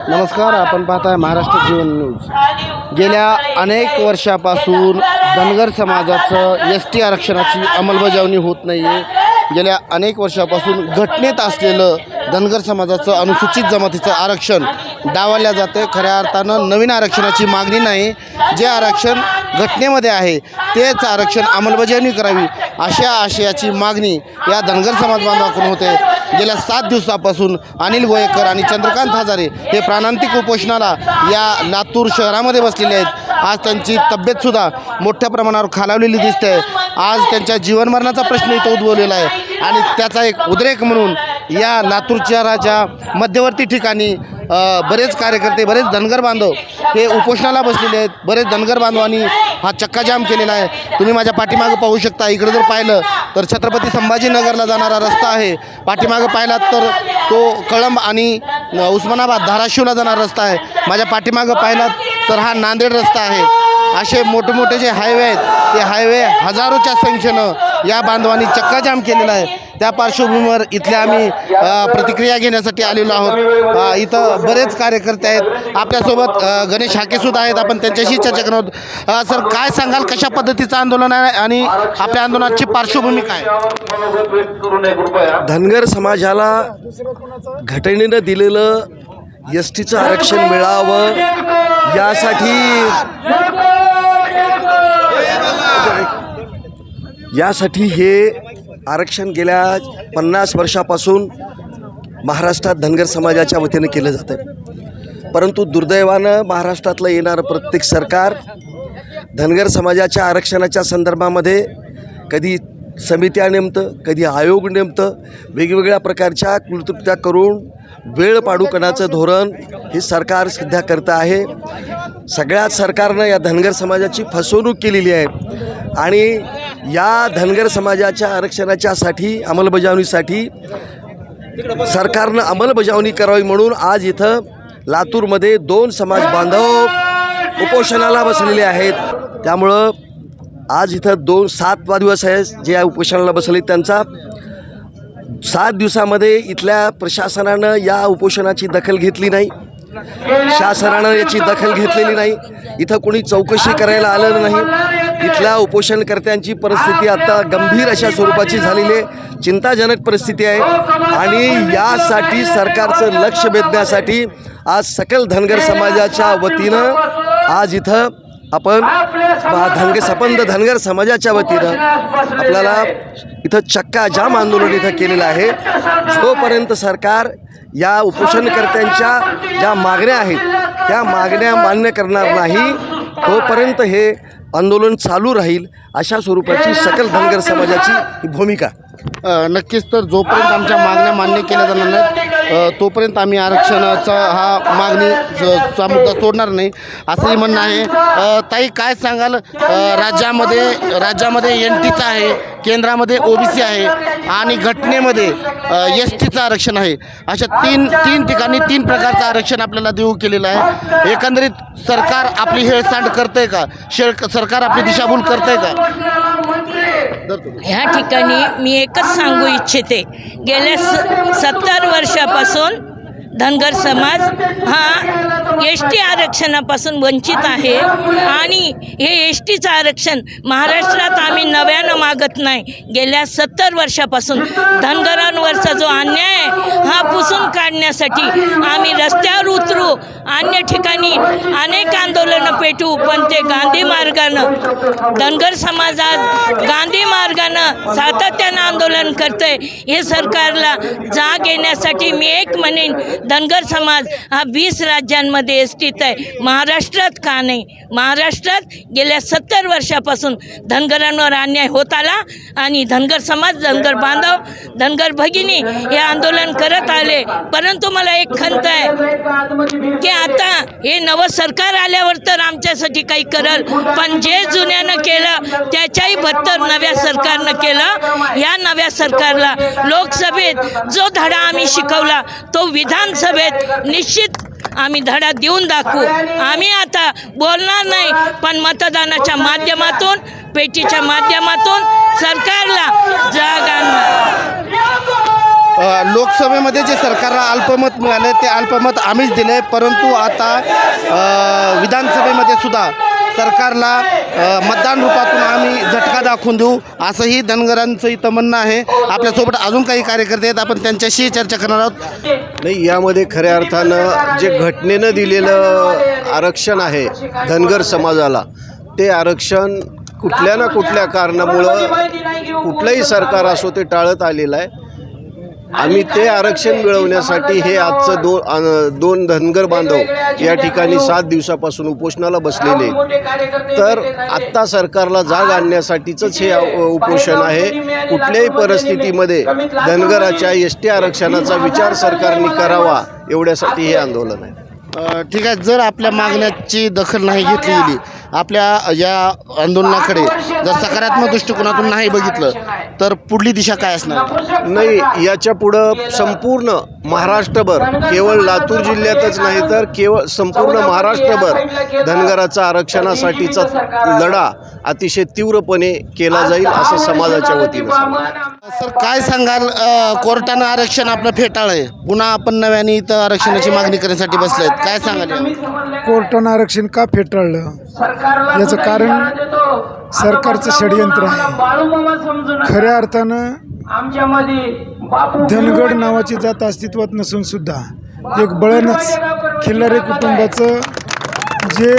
नमस्कार आपण पाहताय महाराष्ट्र जीवन न्यूज. गेल्या अनेक वर्षापासून धनगर समाजाचं एस टी आरक्षणाची अंमलबजावणी होत नाही आहे गेल्या अनेक वर्षापासून घटनेत असलेलं धनगर समाजाचं अनुसूचित जमातीचं आरक्षण डावलल्या जातं खऱ्या अर्थानं नवीन आरक्षणाची मागणी नाही. जे आरक्षण घटनेमध्ये आहे तेच आरक्षण अंमलबजावणी करावी अशा आशयाची मागणी या धनगर समाज बांधवाकडून होते. गेल्या सात दिवसापासून अनिल गोयकर आणि चंद्रकांत हजारे हे प्राणांतिक उपोषणाला या लातूर शहरामध्ये बसलेले आहेत. आज त्यांची तब्येतसुद्धा मोठ्या प्रमाणावर खालावलेली दिसते. आज त्यांच्या जीवनमरणाचा प्रश्न इथं उद्भवलेला आहे. आणि त्याचा एक उद्रेक म्हणून या लातूर शहराच्या मध्यवर्ती ठिकाणी बरेच कार्यकर्ते बरेच धनगर बांधव हे उपोषणाला बसलेले आहेत. बरेच धनगर बांधवांनी हा चक्काजाम केलेला आहे. तुम्ही माझ्या पाठीमागं पाहू शकता. इकडे जर पाहिलं तर छत्रपती संभाजीनगरला जाणारा रस्ता आहे. पाठीमागं पाहिलात तर तो कळंब आणि उस्मानाबाद धाराशिवला जाणारा रस्ता आहे. माझ्या पाठीमागं पाहिलात तर हा नांदेड रस्ता आहे. असे मोठे मोठे जे हायवे आहेत ते हायवे हजारोच्या संख्येनं या बांधवांनी चक्काजाम केलेला आहे. त्या पार्श्वभूमीवर इथल्या आम्ही प्रतिक्रिया घेण्यासाठी आलेलो आहोत. इथं बरेच कार्यकर्ते आहेत. आपल्यासोबत गणेश हाकेसुद्धा आहेत. आपण त्यांच्याशी चर्चा करणार आहोत. सर काय सांगाल? कशा पद्धतीचं आंदोलन आहे आणि आपल्या आंदोलनाची पार्श्वभूमी काय धनगर समाजाला घटनेनं दिलेलं एस टीचं आरक्षण मिळावं यासाठी यासाठी हे आरक्षण गेल्या पन्नास वर्षापासून महाराष्ट्रात धनगर समाजाच्या वतीनं केलं जातं परंतु दुर्दैवानं महाराष्ट्रातलं येणारं प्रत्येक सरकार धनगर समाजाच्या आरक्षणाच्या संदर्भामध्ये कधी समित्या नेमतं कधी आयोग नेमतं वेगवेगळ्या प्रकारच्या कृतकृत्या करून वेळ पाडूकणाचं धोरण हे सरकार सध्या करतं आहे. सगळ्याच सरकारनं या धनगर समाजाची फसवणूक केलेली आहे. आणि या धनगर समाजाच्या आरक्षणाच्यासाठी अंमलबजावणीसाठी सरकारनं अंमलबजावणी करावी म्हणून आज इथं लातूरमध्ये दोन समाज बांधव उपोषणाला बसलेले आहेत. त्यामुळं आज इथं दोन सात दिवस आहे जे या उपोषणाला बसले त्यांचा. सात दिवसामध्ये इथल्या प्रशासनानं या उपोषणाची दखल घेतली नाही. शासनानं याची दखल घेतलेली नाही. इथं कोणी चौकशी करायला आलं नाही. इथल्या उपोषणकर्त्यांची परिस्थिती आता गंभीर अशा स्वरूपाची झालेली आहे. चिंताजनक परिस्थिती आहे. आणि यासाठी सरकारचं लक्ष वेधण्यासाठी आज सकल धनगर समाजाच्या वतीनं आज इथं आपण धनगर सपंद धनगर समाजाच्या वतीनं आपल्याला इथं चक्का जाम आंदोलन इथं केलेलं आहे. जोपर्यंत सरकार या उपोषणकर्त्यांच्या ज्या मागण्या आहेत त्या मागण्या मान्य करणार नाही तोपर्यंत हे आंदोलन चालू राहील अशा स्वरूपाची सकल धनगर समाजाची भूमिका. नक्कीच तर जोपर्यंत आमच्या मागण्या मान्य केल्या जाणार नाहीत तोपर्यंत आम्ही आरक्षणाचा हा मागणी चा मुद्दा सोडणार नाही असंही म्हणणं आहे. ताई काय सांगाल? राज्यामध्ये राज्यामध्ये एन टीचं आहे केंद्रामध्ये ओबीसी आहे आणि घटनेमध्ये एस टीचं आरक्षण आहे. अशा तीन तीन ठिकाणी तीन प्रकारचं आरक्षण आपल्याला देऊ केलेलं आहे. एकंदरीत सरकार आपली हेळसांड करतंय का? शेळ सरकार आपली दिशाभूल करतंय का? ह्या ठिकाणी मी एकच सांगू इच्छिते. गेल्या स सत्तर वर्षापासून धनगर समाज हा एस टी आरक्षणापासून वंचित आहे. आणि हे एस टीचं आरक्षण महाराष्ट्रात आम्ही नव्यानं मागत नाही. गेल्या सत्तर वर्षापासून धनगरांवरचा जो अन्याय आहे हा पुसून काढण्यासाठी आम्ही रस्त्यावर उतरू अन्य ठिकाणी अनेक आंदोलनं पेटू पण ते गांधी मार्गानं धनगर समाजात गांधी मार्गानं सातत्यानं आंदोलन करतंय हे सरकारला जाग येण्यासाठी मी एक म्हणेन धनगर समाज हा वीस राज्यांमध्ये एस टीत आहे. महाराष्ट्रात का नाही? महाराष्ट्रात गेल्या सत्तर वर्षापासून धनगरांवर अन्याय होत आला आणि धनगर समाज धनगर बांधव धनगर भगिनी हे आंदोलन करत आले. परंतु मला एक खंत आहे की आता हे नवं सरकार आल्यावर तर आमच्यासाठी काही करल. पण जे जुन्यानं केलं त्याच्याही बत्तर नव्या सरकारनं केलं. या नव्या सरकारला लोकसभेत जो धडा आम्ही शिकवला तो विधान विधानसभेत निश्चित आम्ही धडा देऊन दाखवू. आम्ही आता बोलणार नाही पण मतदानाच्या माध्यमातून पेटीच्या माध्यमातून सरकारला जाग आणणार लोकसभेमध्ये जे सरकारला अल्पमत मिळालं ते अल्पमत आम्हीच दिले परंतु आता विधानसभेमध्ये सुद्धा सरकारला मतदान रूपातून आम्ही झटका दाखवून देऊ असंही धनगरांचंही तमन्ना म्हणणं आहे. आपल्यासोबत अजून काही कार्यकर्ते आहेत आपण त्यांच्याशी चर्चा करणार आहोत. नाही यामध्ये खऱ्या अर्थानं जे घटनेनं दिलेलं आरक्षण आहे धनगर समाजाला ते आरक्षण कुठल्या ना कुठल्या कारणामुळं कुठलंही सरकार असो ते टाळत आलेलं आहे. आम्ही ते आरक्षण मिळवण्यासाठी हे आजचं दो दोन धनगर बांधव या ठिकाणी सात दिवसापासून उपोषणाला बसलेले तर आत्ता सरकारला जाग आणण्यासाठीचंच हे उपोषण आहे. कुठल्याही परिस्थितीमध्ये धनगराच्या एस टी आरक्षणाचा विचार सरकारने करावा एवढ्यासाठी हे आंदोलन आहे. ठीक आहे. जर आपल्या मागण्याची दखल नाही घेतली गेली आपल्या या आंदोलनाकडे जर सकारात्मक दृष्टिकोनातून नाही बघितलं तर पुढली दिशा काय असणार? नाही याच्या पुढं संपूर्ण महाराष्ट्रभर केवळ लातूर जिल्ह्यातच नाही तर केवळ संपूर्ण महाराष्ट्रभर धनगराचा आरक्षणासाठीचा लढा अतिशय तीव्रपणे केला जाईल असं समाजाच्या वतीनं सर काय सांगाल? कोर्टानं आरक्षण आपलं फेटाळलंय. पुन्हा आपण नव्याने इथं आरक्षणाची मागणी करण्यासाठी बसलेत. काय सांगाल? कोर्टानं आरक्षण का फेटाळलं? याचं कारण सरकारचं षडयंत्र आहे. खऱ्या अर्थानं धनगड नावाची जात अस्तित्वात नसून सुद्धा एक बळणच खिल्लारे कुटुंबाचं जे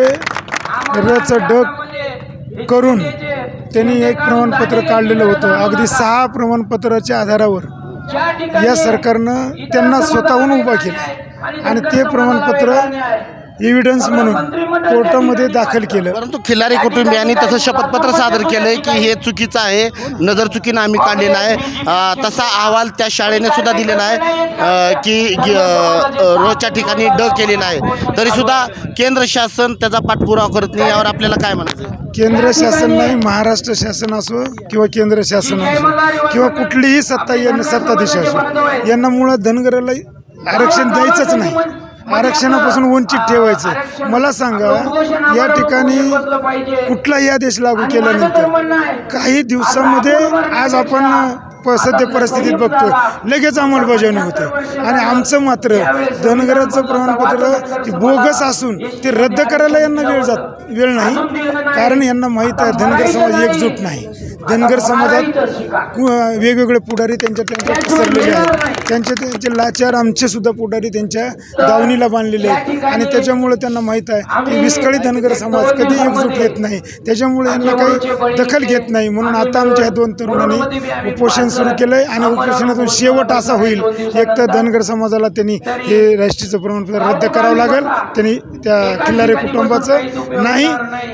रच डग करून त्यांनी एक प्रमाणपत्र काढलेलं होतं. अगदी सहा प्रमाणपत्राच्या आधारावर या सरकारनं त्यांना स्वतःहून उभा केलं. आणि ते प्रमाणपत्र एव्हिडन्स म्हणून कोर्टामध्ये दाखल केलं. परंतु खिल्लारी कुटुंबियांनी तसं शपथपत्र सादर केलंय की हे चुकीचं आहे नजर चुकीनं आम्ही काढलेलं आहे. तसा अहवाल त्या शाळेने सुद्धा दिलेला आहे. की रोजच्या ठिकाणी ड केलेला आहे. तरीसुद्धा केंद्र शासन त्याचा पाठपुरावा करत नाही. यावर आपल्याला काय म्हणायचं? केंद्र शासन नाही महाराष्ट्र शासन असो किंवा केंद्र शासन असो किंवा कुठलीही सत्ता यांना सत्ताधीश असो यांना मुळात धनगराला आरक्षण द्यायचंच नाही. आरक्षणापासून वंचित ठेवायचं. मला सांगा या ठिकाणी कुठलाही आदेश लागू केल्यानंतर काही दिवसामध्ये आज आपण प सध्या परिस्थितीत बघतोय. लगेच अंमलबजावणी होते. आणि आमचं मात्र धनगराचं प्रमाणपत्र ते बोगस असून ते रद्द करायला यांना वेळ जात वेळ नाही. कारण यांना माहीत आहे धनगर समाज एकजूट नाही. धनगर समाजात वेगवेगळे पुढारी त्यांच्या त्यांच्या पसरलेले आहेत. त्यांचे त्यांचे लाचार आमचे सुद्धा पुढारी त्यांच्या दावणीला बांधलेले आहेत. आणि त्याच्यामुळे त्यांना माहीत आहे की विस्कळीत धनगर समाज कधी एकजूट येत नाही. त्याच्यामुळे यांना काही दखल घेत नाही. म्हणून आता आमच्या ह्या दोन तरुणांनी उपोषण सुरू केलं आहे आणि उपोषणातून शेवट असा होईल. एक तर धनगर समाजाला त्यांनी हे राष्ट्रीयचं प्रमाणपत्र रद्द करावं लागेल. त्यांनी त्या किल्लारे कुटुंबाचं नाही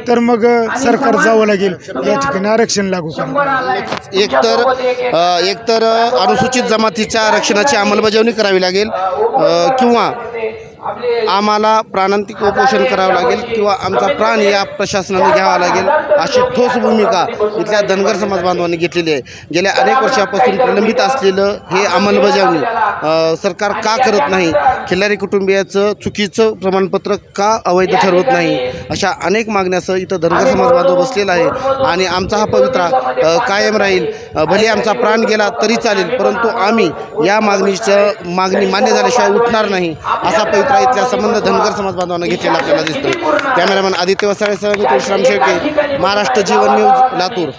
तर मग सरकार जावं लागेल. या ठिकाणी आरक्षण लागू करावं एकतर एकतर अनुसूचित जमातीच्या आरक्षणाची अंमलबजावणी करावी लागेल. किंवा आम्हाला प्राणांतिक उपोषण करावं लागेल किंवा आमचा प्राण या प्रशासनाने घ्यावा लागेल अशी ठोस भूमिका इथल्या धनगर समाज बांधवांनी घेतलेली आहे. गेल्या अनेक वर्षापासून प्रलंबित असलेलं हे अंमलबजावणी सरकार का करत नाही? खिल्लारी कुटुंबियाचं चुकीचं प्रमाणपत्र का अवैध ठरवत नाही? अशा अनेक मागण्यासह इथं धनगर समाज बांधव बसलेला आहे. आणि आमचा हा पवित्रा कायम राहील. भले आमचा प्राण गेला तरी चालेल परंतु आम्ही या मागणीचं मागणी मान्य झाल्याशिवाय उठणार नाही असा पवित्रा इथल्या संबंध धनगर समाज बांधवांना घेतलेला आपल्याला दिसतो कॅमेरामॅन आदित्य वसाळेसह मी तुळशीराम शेळके महाराष्ट्र जीवन न्यूज लातूर.